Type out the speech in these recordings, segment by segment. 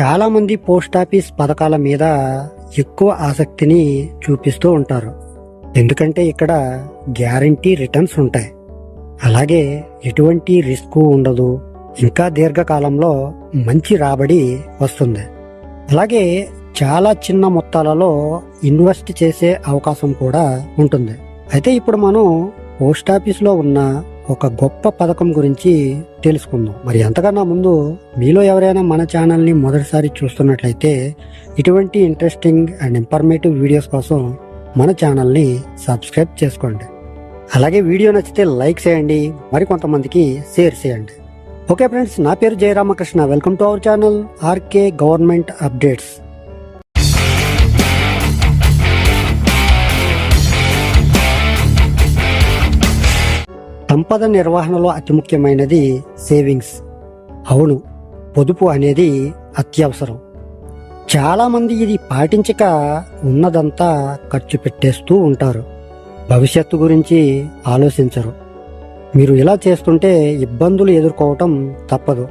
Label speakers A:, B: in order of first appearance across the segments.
A: చాలామంది post office పథకాల మీద ఎక్కువ ఆసక్తిని చూపిస్తూ ఉంటారు. ఎందుకంటే ఇక్కడ గ్యారంటీ రిటర్న్స్ ఉంటాయి. అలాగే ఎటువంటి రిస్క్ ఉండదు. ఇంకా దీర్ఘకాలంలో మంచి రాబడి వస్తుంది. అలాగే చాలా చిన్న మొత్తాలలో ఇన్వెస్ట్ చేసే అవకాశం కూడా ఉంటుంది. అయితే ఇప్పుడు మనం పోస్ట్ ఆఫీస్లో ఉన్న ఒక గొప్ప పథకం గురించి తెలుసుకుందాం. మరి అంతకన్నా ముందు మీలో ఎవరైనా మన ఛానల్ని మొదటిసారి చూస్తున్నట్లయితే ఇటువంటి ఇంట్రెస్టింగ్ అండ్ ఇన్ఫర్మేటివ్ వీడియోస్ కోసం మన ఛానల్ని సబ్స్క్రైబ్ చేసుకోండి. అలాగే వీడియో నచ్చితే లైక్ చేయండి మరి కొంతమందికి షేర్ చేయండి. ఓకే ఫ్రెండ్స్ నా పేరు Jayaramakrishna. Welcome to our channel RK government updates సంపద నిర్వహణలో అతి ముఖ్యమైనది సేవింగ్స్. అవును పొదుపు అనేది అత్యవసరం. చాలామంది ఇది పాటించక ఉన్నదంతా ఖర్చు పెట్టేస్తూ ఉంటారు. భవిష్యత్తు గురించి ఆలోచించరు. మీరు ఇలా చేస్తుంటే ఇబ్బందులు ఎదుర్కోవటం తప్పదు.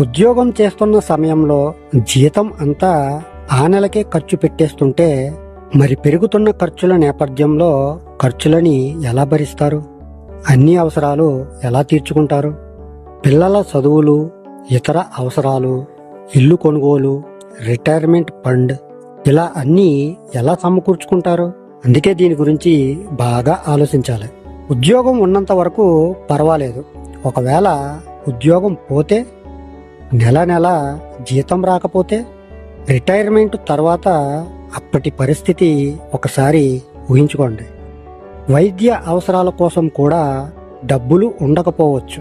A: ఉద్యోగం చేస్తున్న సమయంలో జీతం అంతా ఆ నెలకే ఖర్చు పెట్టేస్తుంటే మరి పెరుగుతున్న ఖర్చుల నేపథ్యంలో ఖర్చులని ఎలా భరిస్తారు? అన్ని అవసరాలు ఎలా తీర్చుకుంటారు? పిల్లల చదువులు ఇతర అవసరాలు ఇల్లు కొనుగోలు రిటైర్మెంట్ ఫండ్ ఇలా అన్నీ ఎలా సమకూర్చుకుంటారు? అందుకే దీని గురించి బాగా ఆలోచించాలి. ఉద్యోగం ఉన్నంత వరకు పర్వాలేదు. ఒకవేళ ఉద్యోగం పోతే నెల నెల జీతం రాకపోతే రిటైర్మెంట్ తర్వాత అప్పటి పరిస్థితి ఒకసారి ఊహించుకోండి. వైద్య అవసరాల కోసం కూడా డబ్బులు ఉండకపోవచ్చు.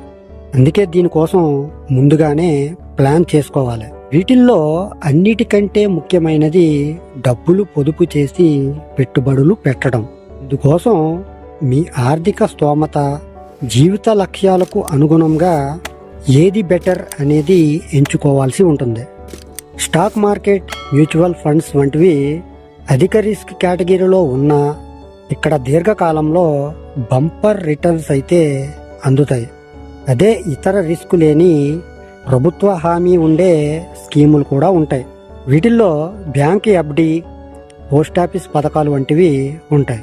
A: అందుకే దీనికోసం ముందుగానే ప్లాన్ చేసుకోవాలి. వీటిల్లో అన్నిటికంటే ముఖ్యమైనది డబ్బులు పొదుపు చేసి పెట్టుబడులు పెట్టడం. ఇందుకోసం మీ ఆర్థిక స్తోమత జీవిత లక్ష్యాలకు అనుగుణంగా ఏది బెటర్ అనేది ఎంచుకోవాల్సి ఉంటుంది. స్టాక్ మార్కెట్ మ్యూచువల్ ఫండ్స్ వంటివి అధిక రిస్క్ కేటగిరీలో ఉన్న ఇక్కడ దీర్ఘకాలంలో బంపర్ రిటర్న్స్ అయితే అందుతాయి. అదే ఇతర రిస్క్ లేని ప్రభుత్వ హామీ ఉండే స్కీములు కూడా ఉంటాయి. వీటిల్లో బ్యాంక్ ఎఫ్డి పోస్టాఫీస్ పథకాలు వంటివి ఉంటాయి.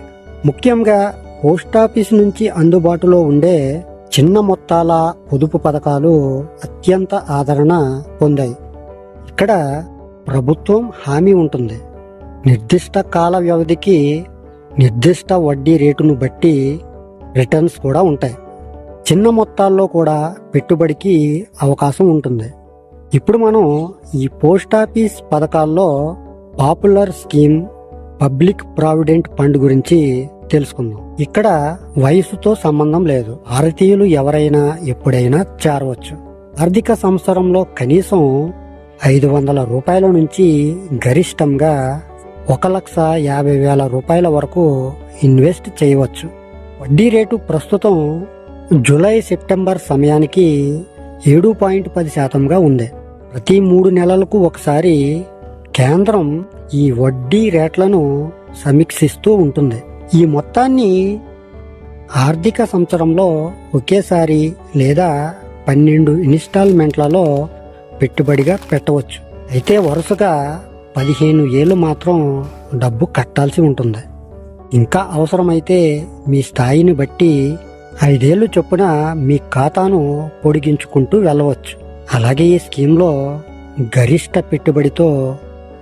A: ముఖ్యంగా పోస్టాఫీస్ నుంచి అందుబాటులో ఉండే చిన్న మొత్తాల పొదుపు పథకాలు అత్యంత ఆదరణ పొందాయి. ఇక్కడ ప్రభుత్వం హామీ ఉంటుంది. నిర్దిష్ట కాల వ్యవధికి నిర్దిష్ట వడ్డీ రేటును బట్టి రిటర్న్స్ కూడా ఉంటాయి. చిన్న మొత్తాల్లో కూడా పెట్టుబడికి అవకాశం ఉంటుంది. ఇప్పుడు మనం ఈ పోస్ట్ ఆఫీస్ పథకాల్లో popular scheme public provident fund గురించి తెలుసుకుందాం. ఇక్కడ వయసుతో సంబంధం లేదు. భారతీయులు ఎవరైనా ఎప్పుడైనా చేరవచ్చు. ఆర్థిక సంవత్సరంలో కనీసం ఐదు వందల రూపాయల నుంచి గరిష్టంగా ఒక లక్ష యాభై వేల రూపాయల వరకు ఇన్వెస్ట్ చేయవచ్చు. వడ్డీ రేటు ప్రస్తుతం జూలై సెప్టెంబర్ సమయానికి ఏడు పాయింట్ పది శాతంగా ఉంది. ప్రతి మూడు నెలలకు ఒకసారి కేంద్రం ఈ వడ్డీ రేట్లను సమీక్షిస్తూ ఉంటుంది. ఈ మొత్తాన్ని ఆర్థిక సంవత్సరంలో ఒకేసారి లేదా పన్నెండు ఇన్స్టాల్మెంట్లలో పెట్టుబడిగా పెట్టవచ్చు. అయితే వరుసగా పదిహేను ఏళ్ళు మాత్రం డబ్బు కట్టాల్సి ఉంటుంది. ఇంకా అవసరమైతే మీ స్థాయిని బట్టి ఐదేళ్ళు చొప్పున మీ ఖాతాను పొడిగించుకుంటూ వెళ్ళవచ్చు. అలాగే ఈ స్కీమ్లో గరిష్ట పెట్టుబడితో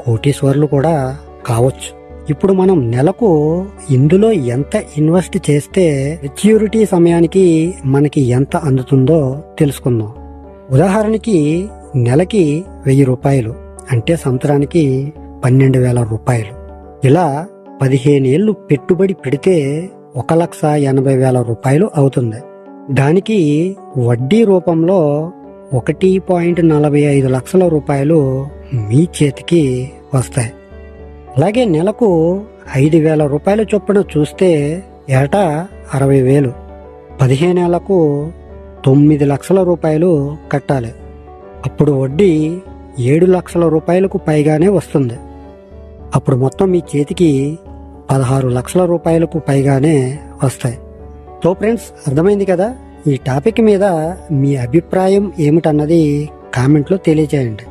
A: కోటీశ్వర్లు కూడా కావచ్చు. ఇప్పుడు మనం నెలకు ఇందులో ఎంత ఇన్వెస్ట్ చేస్తే మెచ్యూరిటీ సమయానికి మనకి ఎంత అందుతుందో తెలుసుకుందాం. ఉదాహరణకి నెలకి వెయ్యి రూపాయలు. అంటే సంవత్సరానికి పన్నెండు వేల రూపాయలు. ఇలా పదిహేను ఏళ్ళు పెట్టుబడి పెడితే ఒక లక్ష ఎనభై వేల రూపాయలు అవుతుంది. దానికి వడ్డీ రూపంలో ఒకటి పాయింట్ నలభై ఐదు లక్షల రూపాయలు మీ చేతికి వస్తాయి. అలాగే నెలకు ఐదు వేల రూపాయల చొప్పున చూస్తే ఏటా అరవై వేలు. పదిహేనేళ్ళకు తొమ్మిది లక్షల రూపాయలు కట్టాలి. అప్పుడు వడ్డీ ఏడు లక్షల రూపాయలకు పైగానే వస్తుంది. అప్పుడు మొత్తం మీ చేతికి పదహారు లక్షల రూపాయలకు పైగానే వస్తాయి. సో ఫ్రెండ్స్ అర్థమైంది కదా? ఈ టాపిక్ మీద మీ అభిప్రాయం ఏమిటన్నది కామెంట్లో తెలియజేయండి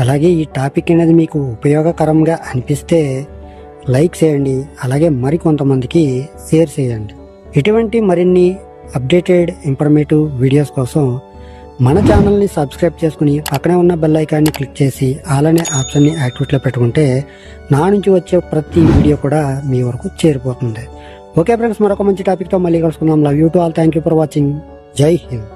A: అలాగే ఈ టాపిక్ అనేది మీకు ఉపయోగకరంగా అనిపిస్తే లైక్ చేయండి అలాగే మరికొంతమందికి షేర్ చేయండి. ఇటువంటి మరిన్ని అప్డేటెడ్ ఇన్ఫర్మేటివ్ వీడియోస్ కోసం మన ఛానల్ని సబ్స్క్రైబ్ చేసుకుని పక్కనే ఉన్న బెల్ ఐకాన్ని క్లిక్ చేసి అలానే ఆప్షన్ని యాక్టివేట్లో పెట్టుకుంటే నా నుంచి వచ్చే ప్రతి వీడియో కూడా మీ వరకు చేరిపోతుంది. ఓకే ఫ్రెండ్స్ మరొక మంచి టాపిక్తో మళ్ళీ కలుసుకుందాం. Love you to all thank you for watching జై హింద్